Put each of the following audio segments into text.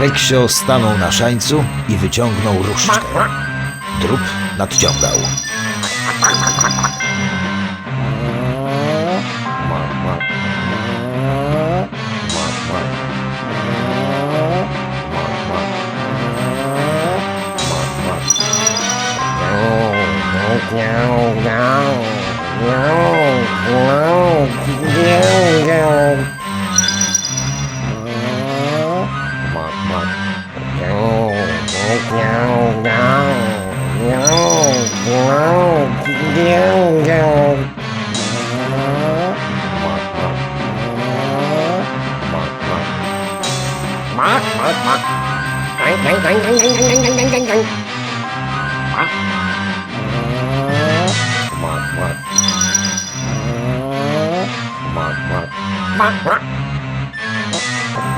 Reksio stanął na szańcu i wyciągnął różdżkę. Trup nadciągał. Wow, wow, wow, wow, wow. Mật, mật, mật Cắn, cắn, cắn, cắn, cắn, cắn, cắn, cắn, cắn, cắn Mật Mật, mật Mật, mật Mật, mật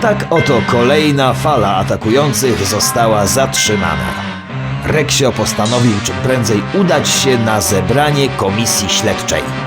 Tak oto kolejna fala atakujących została zatrzymana. Reksio postanowił czym prędzej udać się na zebranie komisji śledczej.